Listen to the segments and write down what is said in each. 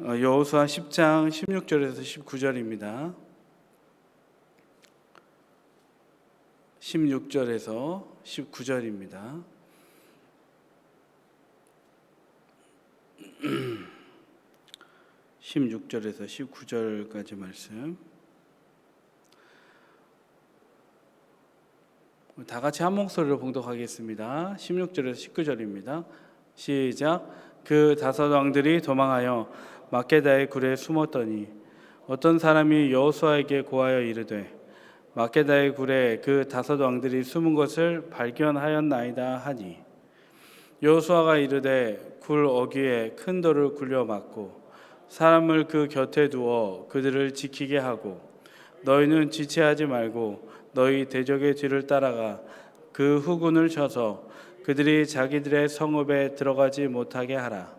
어, 여호수아 10장 16절에서 19절입니다. 16절에서 19절입니다. (16절에서 19절까지) 말씀 다 같이 한 목소리로 봉독하겠습니다. 16절에서 19절입니다. 시작. 그 다섯 왕들이 도망하여 막게다의 굴에 숨었더니 어떤 사람이 여호수아에게 고하여 이르되 막게다의 굴에 그 다섯 왕들이 숨은 것을 발견하였나이다 하니 여호수아가 이르되 굴 어귀에 큰 돌을 굴려 막고 사람을 그 곁에 두어 그들을 지키게 하고 너희는 지체하지 말고 너희 대적의 뒤를 따라가 그 후군을 쳐서 그들이 자기들의 성읍에 들어가지 못하게 하라.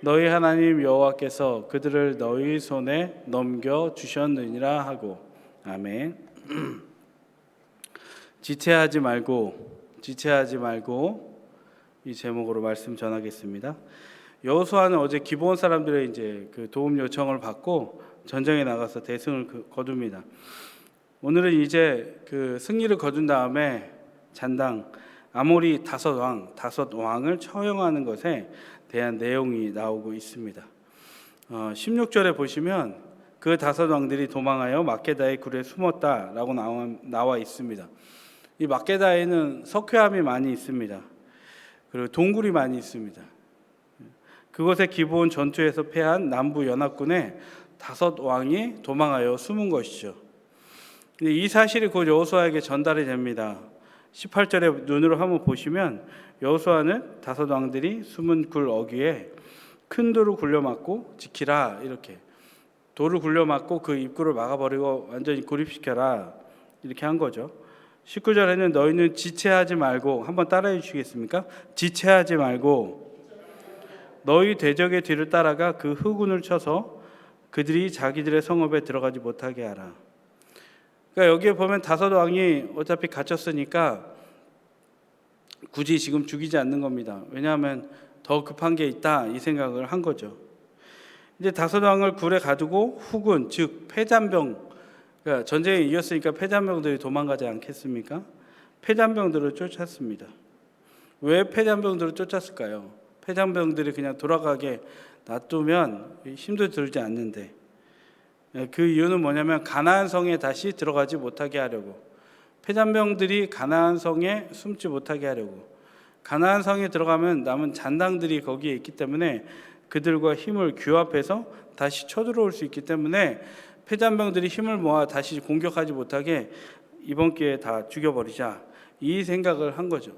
너희 하나님 여호와께서 그들을 너희 손에 넘겨 주셨느니라 하고 아멘. 지체하지 말고 지체하지 말고 이 제목으로 말씀 전하겠습니다. 여호수아는 어제 기본 사람들의 이제 그 도움 요청을 받고 전쟁에 나가서 대승을 그- 거둡니다. 오늘은 이제 그 승리를 거둔 다음에 잔당 아모리 다섯 왕 다섯 왕을 처형하는 것에 대한 내용이 나오고 있습니다. 어, 16절에 보시면 그 다섯 왕들이 도망하여 막게다의 굴에 숨었다라고 나와, 나와 있습니다. 이 막게다에는 석회암이 많이 있습니다. 그리고 동굴이 많이 있습니다. 그것에 기본 전투에서 패한 남부 연합군의 다섯 왕이 도망하여 숨은 것이죠. 이 사실이 곧 여호수아에게 전달이 됩니다. 18절에 눈으로 한번 보시면 여호수아는 다섯 왕들이 숨은 굴 어귀에 큰 돌을 굴려 막고 지키라 이렇게 돌을 굴려 막고 그 입구를 막아버리고 완전히 고립시켜라 이렇게 한 거죠. 19절에는 너희는 지체하지 말고 한번 따라해 주시겠습니까? 지체하지 말고 너희 대적의 뒤를 따라가 그 흑운을 쳐서 그들이 자기들의 성읍에 들어가지 못하게 하라. 그러니까 여기에 보면 다섯 왕이 어차피 갇혔으니까 굳이 지금 죽이지 않는 겁니다. 왜냐하면 더 급한 게 있다 이 생각을 한 거죠. 이제 다섯 왕을 굴에 가두고 후군 즉 패잔병 그러니까 전쟁에 이겼으니까 패잔병들이 도망가지 않겠습니까? 패잔병들을 쫓았습니다. 왜 패잔병들을 쫓았을까요? 패잔병들이 그냥 돌아가게 놔두면 힘도 들지 않는데 예, 그 이유는 뭐냐면 가나안 성에 다시 들어가지 못하게 하려고 패잔병들이 가나안 성에 숨지 못하게 하려고 가나안 성에 들어가면 남은 잔당들이 거기에 있기 때문에 그들과 힘을 규합해서 다시 쳐들어올 수 있기 때문에 패잔병들이 힘을 모아 다시 공격하지 못하게 이번 기회에 다 죽여버리자 이 생각을 한 거죠.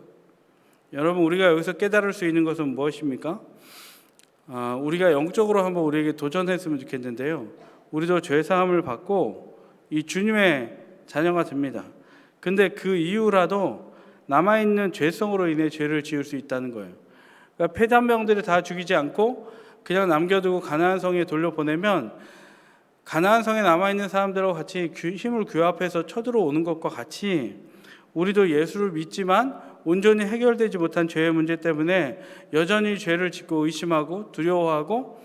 여러분 우리가 여기서 깨달을 수 있는 것은 무엇입니까? 아, 우리가 영적으로 한번 우리에게 도전했으면 좋겠는데요. 우리도 죄 사함을 받고 이 주님의 자녀가 됩니다. 근데 그 이후라도 남아 있는 죄성으로 인해 죄를 지을 수 있다는 거예요. 그러니까 폐단병들을 다 죽이지 않고 그냥 남겨두고 가나안 성에 돌려보내면 가나안 성에 남아 있는 사람들하고 같이 규- 힘을 규합해서 쳐들어오는 것과 같이 우리도 예수를 믿지만 온전히 해결되지 못한 죄의 문제 때문에 여전히 죄를 짓고 의심하고 두려워하고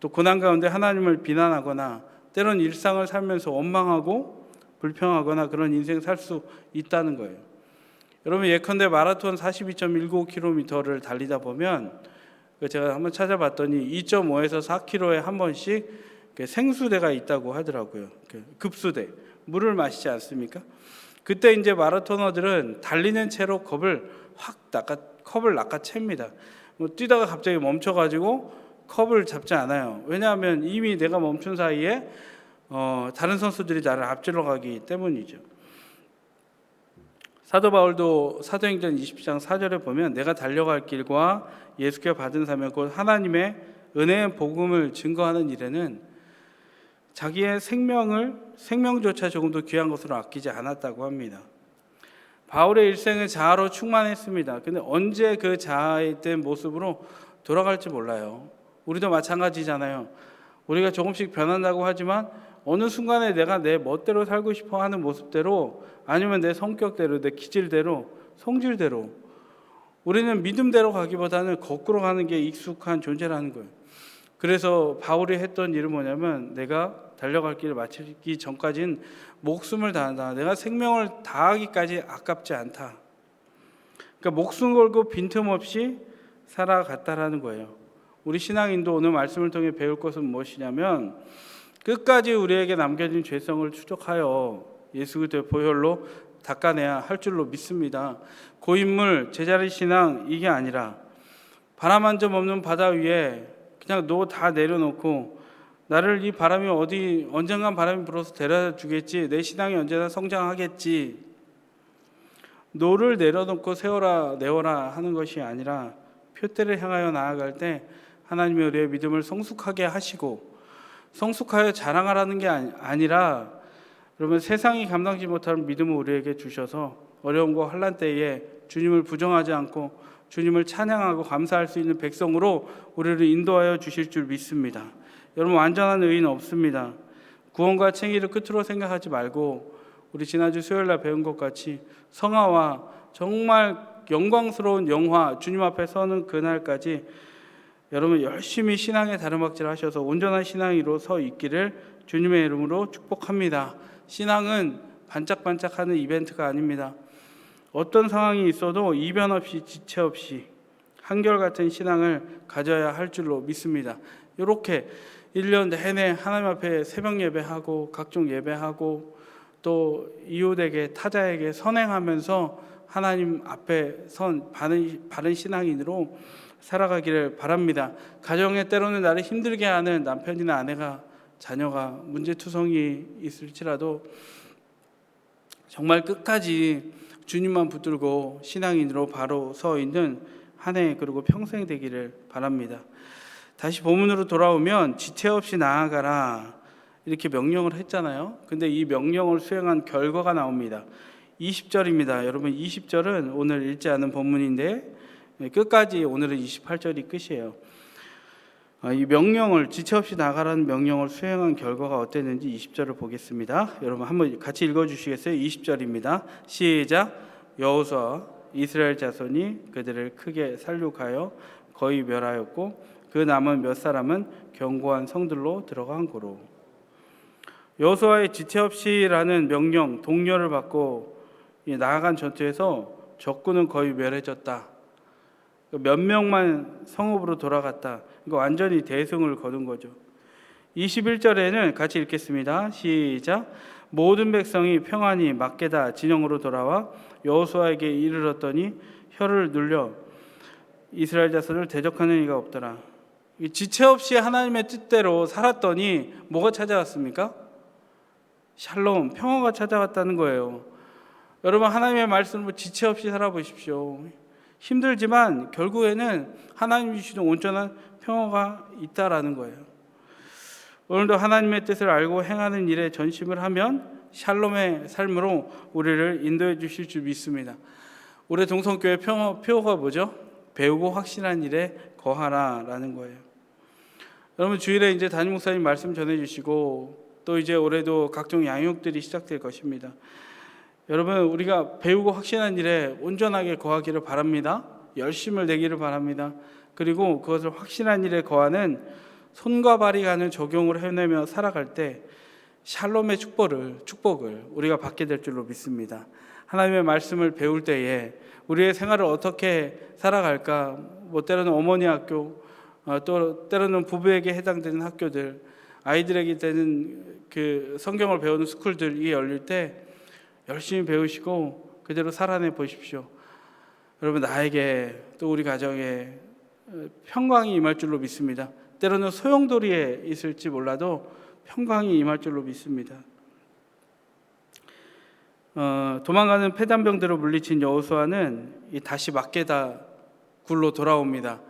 또 고난 가운데 하나님을 비난하거나 때론 일상을 살면서 원망하고 불평하거나 그런 인생 살 수 있다는 거예요. 여러분 예컨대 마라톤 42.19km를 달리다 보면 그 제가 한번 찾아봤더니 2.5에서 4km에 한 번씩 그 생수대가 있다고 하더라고요. 그 급수대 물을 마시지 않습니까? 그때 이제 마라토너들은 달리는 채로 컵을 확 낚아 컵을 낚아챕니다. 뭐 뛰다가 갑자기 멈춰가지고 컵을 잡지 않아요. 왜냐하면 이미 내가 멈춘 사이에 어, 다른 선수들이 나를 앞질러 가기 때문이죠. 사도 바울도 사도행전 20장 4절에 보면 내가 달려갈 길과 예수께 받은 사명 곧 하나님의 은혜의 복음을 증거하는 일에는 자기의 생명을 생명조차 조금도 귀한 것으로 아끼지 않았다고 합니다. 바울의 일생은 자아로 충만했습니다. 근데 언제 그 자아된 모습으로 돌아갈지 몰라요. 우리도 마찬가지잖아요. 우리가 조금씩 변한다고 하지만 어느 순간에 내가 내 멋대로 살고 싶어 하는 모습대로 아니면 내 성격대로 내 기질대로 성질대로 우리는 믿음대로 가기보다는 거꾸로 가는 게 익숙한 존재라는 거예요. 그래서 바울이 했던 일은 뭐냐면 내가 달려갈 길을 마치기 전까지는 목숨을 다한다. 내가 생명을 다하기까지 아깝지 않다. 그러니까 목숨 걸고 빈틈없이 살아갔다라는 거예요. 우리 신앙인도 오늘 말씀을 통해 배울 것은 무엇이냐면 끝까지 우리에게 남겨진 죄성을 추적하여 예수 그리스도의 보혈로 닦아내야 할 줄로 믿습니다. 고인물 제자리 신앙 이게 아니라 바람 한 점 없는 바다 위에 그냥 노 다 내려놓고 나를 이 바람이 어디 언젠간 바람이 불어서 데려다 주겠지 내 신앙이 언제나 성장하겠지 노를 내려놓고 세워라 내워라 하는 것이 아니라 표대를 향하여 나아갈 때 하나님의 우리의 믿음을 성숙하게 하시고 성숙하여 자랑하라는 게 아니- 아니라 그러면 세상이 감당지 못하는 믿음을 우리에게 주셔서 어려움과 환란 때에 주님을 부정하지 않고 주님을 찬양하고 감사할 수 있는 백성으로 우리를 인도하여 주실 줄 믿습니다. 여러분 완전한 의인 없습니다. 구원과 챙기를 끝으로 생각하지 말고 우리 지난주 수요일 날 배운 것 같이 성화와 정말 영광스러운 영화 주님 앞에 서는 그날까지 여러분 열심히 신앙의 다름박질 하셔서 온전한 신앙으로 서 있기를 주님의 이름으로 축복합니다. 신앙은 반짝반짝하는 이벤트가 아닙니다. 어떤 상황이 있어도 이변 없이 지체 없이 한결같은 신앙을 가져야 할 줄로 믿습니다. 이렇게 1년 내내 하나님 앞에 새벽 예배하고 각종 예배하고 또 이웃에게 타자에게 선행하면서 하나님 앞에 선 바른, 바른 신앙인으로 살아가기를 바랍니다. 가정에 때로는 나를 힘들게 하는 남편이나 아내가 자녀가 문제투성이 있을지라도 정말 끝까지 주님만 붙들고 신앙인으로 바로 서 있는 한 해 그리고 평생 되기를 바랍니다. 다시 본문으로 돌아오면 지체 없이 나아가라 이렇게 명령을 했잖아요. 근데 이 명령을 수행한 결과가 나옵니다. 20절입니다. 여러분 20절은 오늘 읽지 않은 본문인데 네, 끝까지 오늘은 28절이 끝이에요. 아, 이 명령을 지체 없이 나가라는 명령을 수행한 결과가 어땠는지 20절을 보겠습니다. 여러분 한번 같이 읽어 주시겠어요? 20절입니다. 시작. 여호수아 이스라엘 자손이 그들을 크게 살육하여 거의 멸하였고 그 남은 몇 사람은 견고한 성들로 들어간 고로. 여호수아의 지체 없이라는 명령 동료를 받고 이 나아간 전투에서 적군은 거의 멸해졌다. 몇 명만 성읍으로 돌아갔다. 이거 완전히 대승을 거둔 거죠. 21절에는 같이 읽겠습니다. 시작. 모든 백성이 평안히 막게다 진영으로 돌아와 여호수아에게 이르렀더니 혀를 눌려 이스라엘 자손을 대적하는 이가 없더라. 이 지체 없이 하나님의 뜻대로 살았더니 뭐가 찾아왔습니까? 샬롬, 평화가 찾아왔다는 거예요. 여러분 하나님의 말씀으로 지체 없이 살아보십시오. 힘들지만 결국에는 하나님 주시는 온전한 평화가 있다라는 거예요. 오늘도 하나님의 뜻을 알고 행하는 일에 전심을 하면 샬롬의 삶으로 우리를 인도해 주실 줄 믿습니다. 올해 동성교회 평화, 표어가 뭐죠? 배우고 확신한 일에 거하라라는 거예요. 여러분 주일에 이제 담임 목사님 말씀 전해 주시고 또 이제 올해도 각종 양육들이 시작될 것입니다. 여러분 우리가 배우고 확신한 일에 온전하게 거하기를 바랍니다. 열심을 내기를 바랍니다. 그리고 그것을 확신한 일에 거하는 손과 발이 가는 적용을 해내며 살아갈 때 샬롬의 축복을 축복을 우리가 받게 될 줄로 믿습니다. 하나님의 말씀을 배울 때에 우리의 생활을 어떻게 살아갈까? 뭐 때로는 어머니 학교, 어, 또 때로는 부부에게 해당되는 학교들, 아이들에게 되는 그 성경을 배우는 스쿨들 이게 열릴 때 열심히 배우시고 그대로 살아내 보십시오. 여러분 나에게 또 우리 가정에 어, 평강이 임할 줄로 믿습니다. 때로는 소용돌이에 있을지 몰라도 평강이 임할 줄로 믿습니다. 어, 도망가는 폐단병들을 물리친 여호수아는 이 다시 막게다 굴로 돌아옵니다.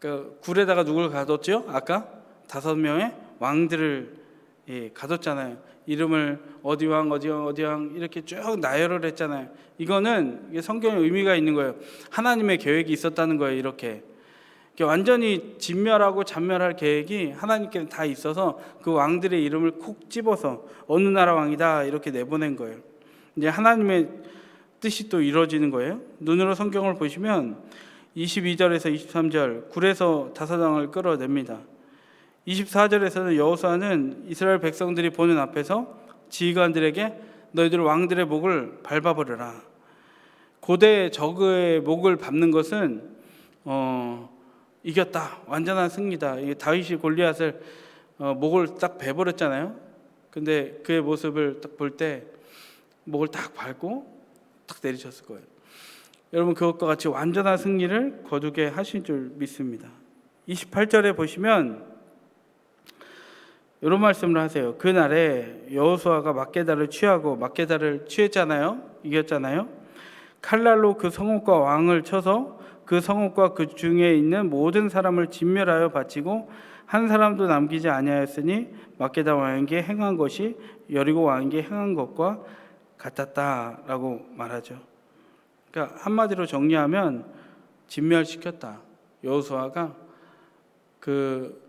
그 굴에다가 누굴 가뒀죠? 아까 다섯 명의 왕들을 예, 가뒀잖아요. 이름을 어디 왕 어디 왕 어디 왕 이렇게 쭉 나열을 했잖아요. 이거는 성경에 의미가 있는 거예요. 하나님의 계획이 있었다는 거예요. 이렇게 이렇게 완전히 진멸하고 잔멸할 계획이 하나님께 다 있어서 그 왕들의 이름을 콕 집어서 어느 나라 왕이다 이렇게 내보낸 거예요. 이제 하나님의 뜻이 또 이루어지는 거예요. 눈으로 성경을 보시면 22절에서 23절 굴에서 다사장을 끌어냅니다. 24절에서는 여호수아는 이스라엘 백성들이 보는 앞에서 지휘관들에게 너희들 왕들의 목을 밟아버려라. 고대 적의 목을 밟는 것은 어, 이겼다, 완전한 승리다. 다윗이 골리앗을 어, 목을 딱 베버렸잖아요. 근데 그의 모습을 딱 볼 때 목을 딱 밟고 딱 내리쳤을 거예요. 여러분 그것과 같이 완전한 승리를 거두게 하신 줄 믿습니다. 28절에 보시면 이런 말씀을 하세요. 그날에 여호수아가 막게다를 취하고 막게다를 취했잖아요. 이겼잖아요. 칼날로 그 성읍과 왕을 쳐서 그 성읍과 그 중에 있는 모든 사람을 진멸하여 바치고 한 사람도 남기지 아니하였으니 막게다 왕에게 행한 것이 여리고 왕에게 행한 것과 같았다라고 말하죠. 그러니까 한마디로 정리하면 진멸시켰다. 여호수아가 그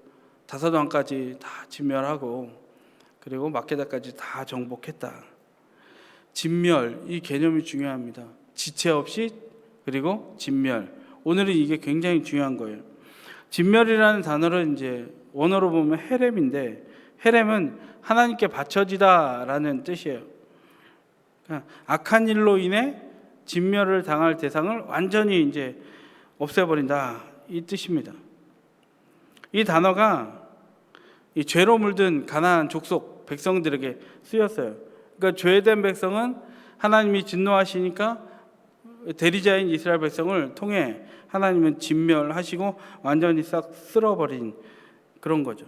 다섯 왕까지 다 진멸하고 그리고 막게다까지 다 정복했다. 진멸 이 개념이 중요합니다. 지체 없이 그리고 진멸. 오늘은 이게 굉장히 중요한 거예요. 진멸이라는 단어를 이제 원어로 보면 헤렘인데 헤렘은 하나님께 바쳐지다라는 뜻이에요. 그러니까 악한 일로 인해 진멸을 당할 대상을 완전히 이제 없애버린다 이 뜻입니다. 이 단어가 이 죄로 물든 가나안 족속 백성들에게 쓰였어요. 그러니까 죄된 백성은 하나님이 진노하시니까 대리자인 이스라엘 백성을 통해 하나님은 진멸하시고 완전히 싹 쓸어버린 그런 거죠.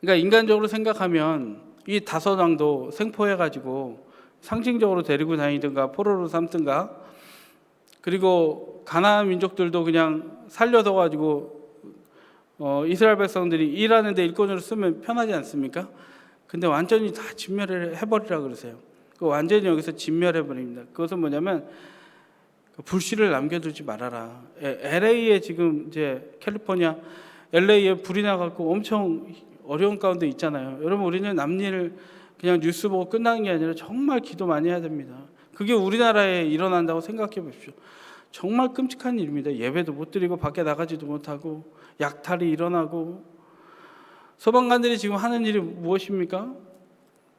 그러니까 인간적으로 생각하면 이 다섯 왕도 생포해 가지고 상징적으로 데리고 다니든가 포로로 삼든가 그리고 가나안 민족들도 그냥 살려둬 가지고 어, 이스라엘 백성들이 일하는데 일꾼으로 쓰면 편하지 않습니까? 근데 완전히 다 진멸을 해버리라 그러세요. 그 완전히 여기서 진멸해 버립니다. 그것은 뭐냐면 그 불씨를 남겨두지 말아라. 에- LA에 지금 이제 캘리포니아 LA에 불이 나갖고 엄청 어려운 가운데 있잖아요. 여러분 우리는 남일 그냥 뉴스 보고 끝나는 게 아니라 정말 기도 많이 해야 됩니다. 그게 우리나라에 일어난다고 생각해 보십시오. 정말 끔찍한 일입니다. 예배도 못 드리고 밖에 나가지도 못하고 약탈이 일어나고 소방관들이 지금 하는 일이 무엇입니까?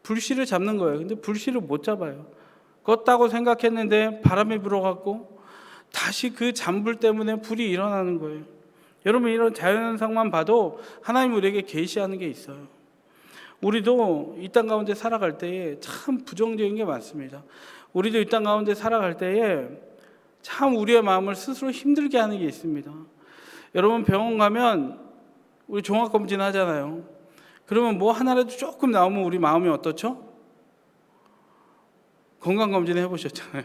불씨를 잡는 거예요. 근데 불씨를 못 잡아요. 껐다고 생각했는데 바람이 불어갖고 다시 그 잔불 때문에 불이 일어나는 거예요. 여러분 이런 자연현상만 봐도 하나님 우리에게 계시하는 게 있어요. 우리도 이 땅 가운데 살아갈 때에 참 부정적인 게 많습니다. 우리도 이 땅 가운데 살아갈 때에 참 우리의 마음을 스스로 힘들게 하는 게 있습니다. 여러분 병원 가면 우리 종합 검진 하잖아요. 그러면 뭐 하나라도 조금 나오면 우리 마음이 어떻죠? 건강 검진 해 보셨잖아요.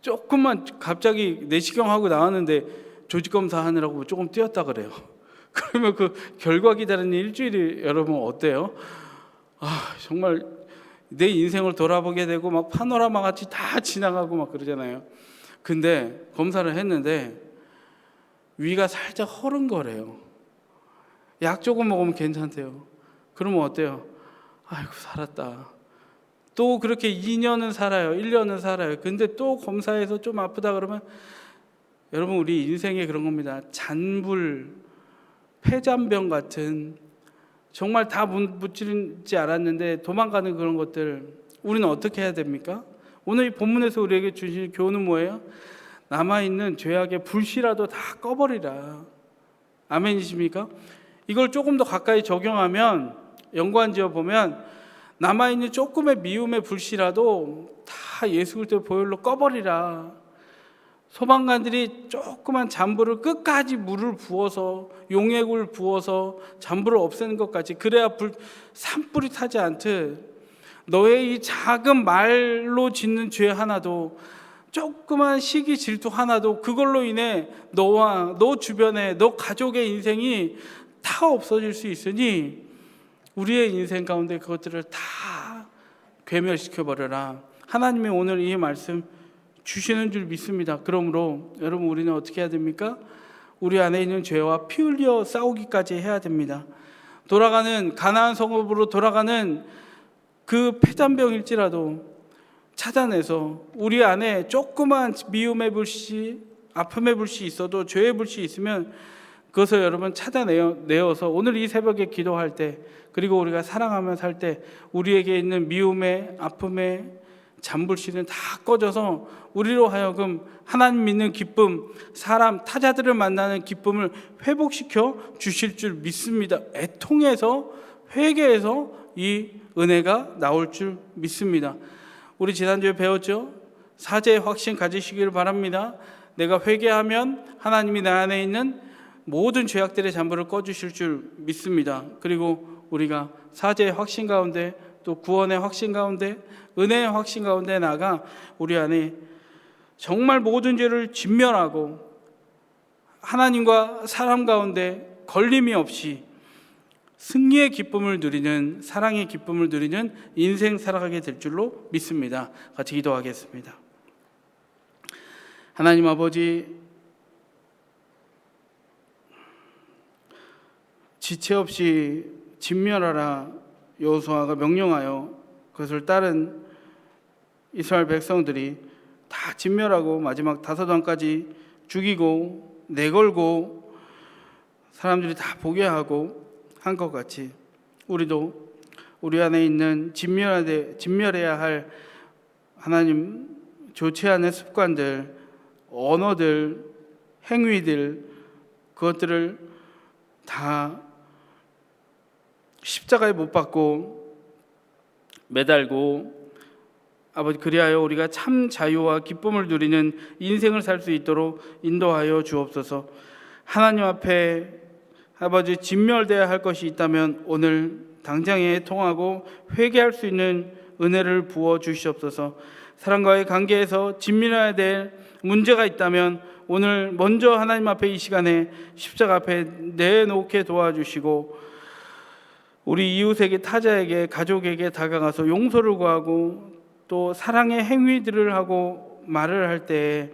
조금만 갑자기 내시경 하고 나왔는데 조직 검사 하느라고 조금 뛰었다 그래요. 그러면 그 결과 기다리는 일주일이 여러분 어때요? 아 정말 내 인생을 돌아보게 되고 막 파노라마 같이 다 지나가고 막 그러잖아요. 근데 검사를 했는데 위가 살짝 허른 거래요. 약 조금 먹으면 괜찮대요. 그러면 어때요? 아이고 살았다. 또 그렇게 2년은 살아요. 1년은 살아요. 근데 또 검사해서 좀 아프다 그러면 여러분 우리 인생에 그런 겁니다. 잔불, 폐잔병 같은 정말 다 묻지는지 알았는데 도망가는 그런 것들 우리는 어떻게 해야 됩니까? 오늘 이 본문에서 우리에게 주신 교훈은 뭐예요? 남아 있는 죄악의 불씨라도 다 꺼버리라. 아멘이십니까? 이걸 조금 더 가까이 적용하면 연관지어 보면 남아 있는 조금의 미움의 불씨라도 다 예수 그리스도 보혈로 꺼버리라. 소방관들이 조그만 잔불을 끝까지 물을 부어서 용액을 부어서 잔불을 없애는 것까지 그래야 불 산불이 타지 않듯 너의 이 작은 말로 짓는 죄 하나도 조그만 시기 질투 하나도 그걸로 인해 너와 너 주변에 너 가족의 인생이 다 없어질 수 있으니 우리의 인생 가운데 그것들을 다 괴멸시켜 버려라. 하나님이 오늘 이 말씀 주시는 줄 믿습니다. 그러므로 여러분 우리는 어떻게 해야 됩니까? 우리 안에 있는 죄와 피 흘려 싸우기까지 해야 됩니다. 돌아가는 가나안 성읍으로 돌아가는 그 폐잔병일지라도 찾아내서 우리 안에 조그만 미움의 불씨, 아픔의 불씨 있어도 죄의 불씨 있으면 그것을 여러분 찾아내어서 오늘 이 새벽에 기도할 때 그리고 우리가 사랑하며 살 때 우리에게 있는 미움의 아픔의 잠불씨는 다 꺼져서 우리로 하여금 하나님 믿는 기쁨, 사람 타자들을 만나는 기쁨을 회복시켜 주실 줄 믿습니다. 애통해서 회개해서 이 은혜가 나올 줄 믿습니다. 우리 지난주에 배웠죠? 사제의 확신 가지시기를 바랍니다. 내가 회개하면 하나님이 내 안에 있는 모든 죄악들의 잠부를 꺼주실 줄 믿습니다. 그리고 우리가 사제의 확신 가운데 또 구원의 확신 가운데 은혜의 확신 가운데 나가 우리 안에 정말 모든 죄를 진멸하고 하나님과 사람 가운데 걸림이 없이 승리의 기쁨을 누리는 사랑의 기쁨을 누리는 인생 살아가게 될 줄로 믿습니다. 같이 기도하겠습니다. 하나님 아버지 지체 없이 진멸하라 여호수아가 명령하여 그것을 따른 이스라엘 백성들이 다 진멸하고 마지막 다섯 왕까지 죽이고 내걸고 사람들이 다 보게 하고 한 것 같이 우리도 우리 안에 있는 진멸해야, 진멸해야 할 하나님 좋지 않은 습관들, 언어들, 행위들 그것들을 다 십자가에 못 박고 매달고 아버지 그리하여 우리가 참 자유와 기쁨을 누리는 인생을 살 수 있도록 인도하여 주옵소서. 하나님 앞에 아버지 진멸돼야 할 것이 있다면 오늘 당장에 통하고 회개할 수 있는 은혜를 부어 주시옵소서. 사람과의 관계에서 진밀해야 될 문제가 있다면 오늘 먼저 하나님 앞에 이 시간에 십자가 앞에 내놓게 도와주시고 우리 이웃에게 타자에게 가족에게 다가가서 용서를 구하고 또 사랑의 행위들을 하고 말을 할때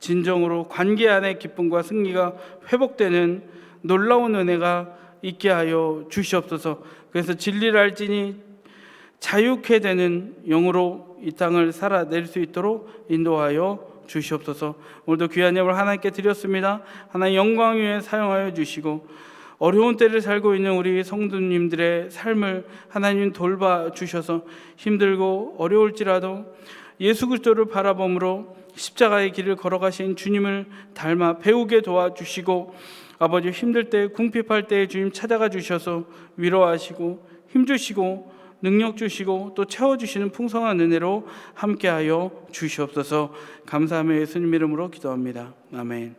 진정으로 관계 안의 기쁨과 승리가 회복되는 놀라운 은혜가 있게 하여 주시옵소서. 그래서 진리를 알지니 자유케 되는 영으로 이 땅을 살아낼 수 있도록 인도하여 주시옵소서. 오늘도 귀한 예물 하나님께 드렸습니다. 하나님 영광 위에 사용하여 주시고 어려운 때를 살고 있는 우리 성도님들의 삶을 하나님 돌봐 주셔서 힘들고 어려울지라도 예수 그리스도를 바라봄으로 십자가의 길을 걸어가신 주님을 닮아 배우게 도와주시고 아버지 힘들 때 궁핍할 때 주님 찾아가 주셔서 위로하시고 힘 주시고 능력 주시고 또 채워 주시는 풍성한 은혜로 함께하여 주시옵소서 감사하며 예수님 이름으로 기도합니다. 아멘.